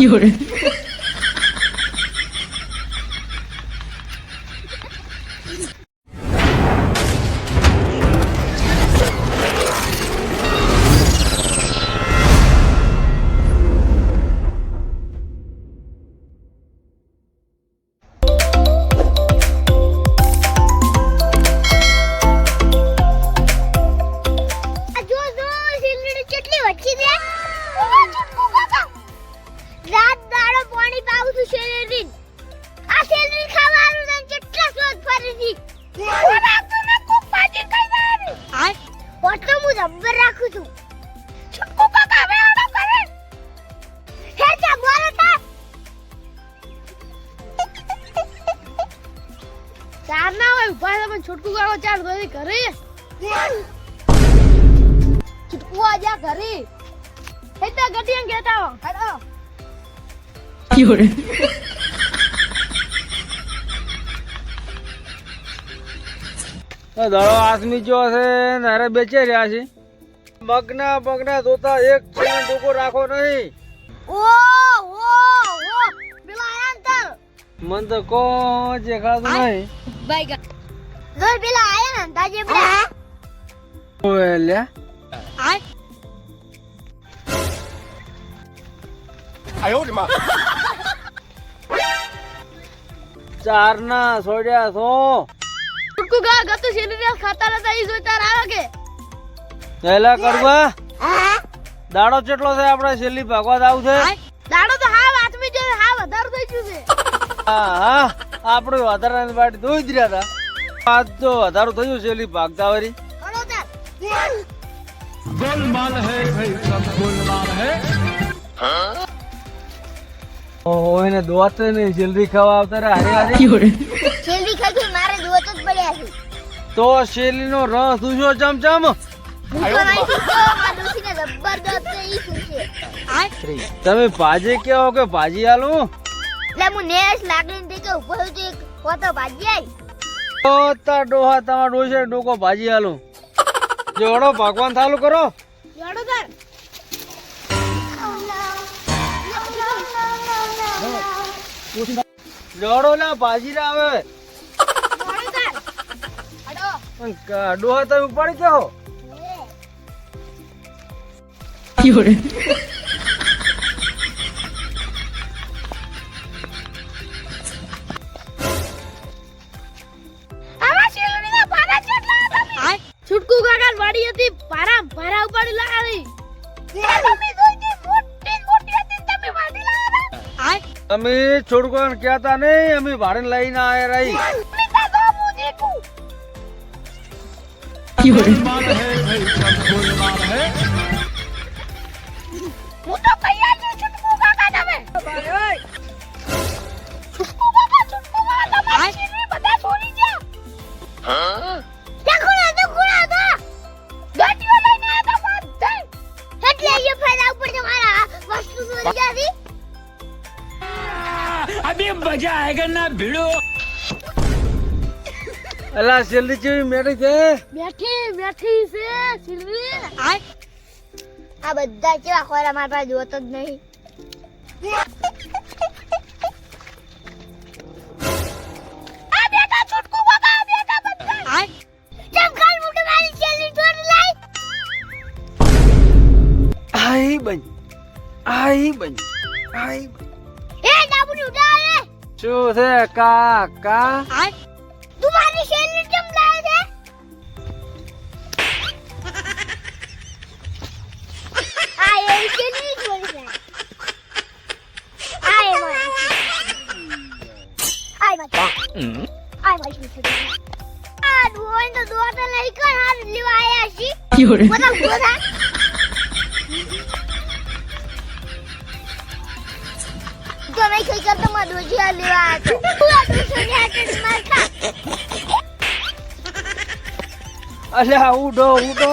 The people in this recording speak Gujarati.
有人，ચાર ના હોય ઊભા તમે છુટકુ કરો ચાર ઘરે ઘરે છૂટકું આ જા ઘરે હેતા ગટિયા કેતા હો. હડો. યોરે દડો આસમી જો છે ને હારે બેચે રહ્યા છે. મગના મગના ધોતા એક ચેન ટૂંકો રાખો નહીં. ઓ ઓ ઓ પેલા અંતર મન તો કોઈ દેખાતું નહીં. બાઈ ગા. જો પેલા આયા ને ઓય લ્યા આ ચાર ના છોડ્યા છો. ટુકુ કા ગતુ શેરી ખાતા નતા ઈ જોઈ તાર આવે કે પહેલા કરવા દાડો ચેટલો છે આપણે છેલ્લી ભાગવા આવું છે? દાડો તો હા વાતમી જે હા વધારે થઈ ગયું છે. હા હા. આપણે વધારાની બાટી ધોઈ જ રહ્યા હતા. આજ તો વધારું થયું છેલ્લી ભાગતા વરી હડો તાર ઓહો એને દોત નહીં જલ્દી ખાવા આવતા રે હારે હારે જલ્દી ખાઈ મારે દોત જ પડ્યા છે. તો શેલી નો રસ ઉછો ચમચમ હું છે? તમે ભાજી કેવો કે ભાજી આલું? એટલે હું નેસ લાગણીને તે કે ઊભો છું તો એક હોતો ભાજી આવી તો તા ડોહા તમાર ડોશે ડોકો ભાજી આલું. જોડો ભગવાન ચાલુ કરો. જોડો તાર જોડો ના ભાજી ના આવે ડોહા તમે ઉપાડી કહો. 有人，તમે છોડકોને કહેતા નહીં અમે ભાડે લઈને આયા રહી મીઠા તો હું દેખું 有人，હું તો કઈ આવી છુટકુ કાકા તમે છુટકુ કાકા છુટકુ કાકા તમારી શેરડી બધા છોડી ગયા ત્યાં અલા છેલ્લી જેવી મેળી છે? બેઠી બેઠી છે સિલવી આ આ બધા કેવા ખોરા મારા પાસે જોતો જ નહીં. આ બેટા છુટકુ કાકા આ બેટા બધા. મુકે મારી લાઈ આઈ બન આઈ બન આઈ એ ડાબુ ઉડાડે. શું છે કાકા. આ તું મારી શેરડી કેમ લાવે છે? આ એ શેરડી ચોરી છે. આ એ મારી આય મારી આ દોન તો દોતા લઈ કર હાર લેવા આયા છી 有人，બધા નકર તો માં દોજીયા લેવા હતો અલ્યા ઉડો ઉડો.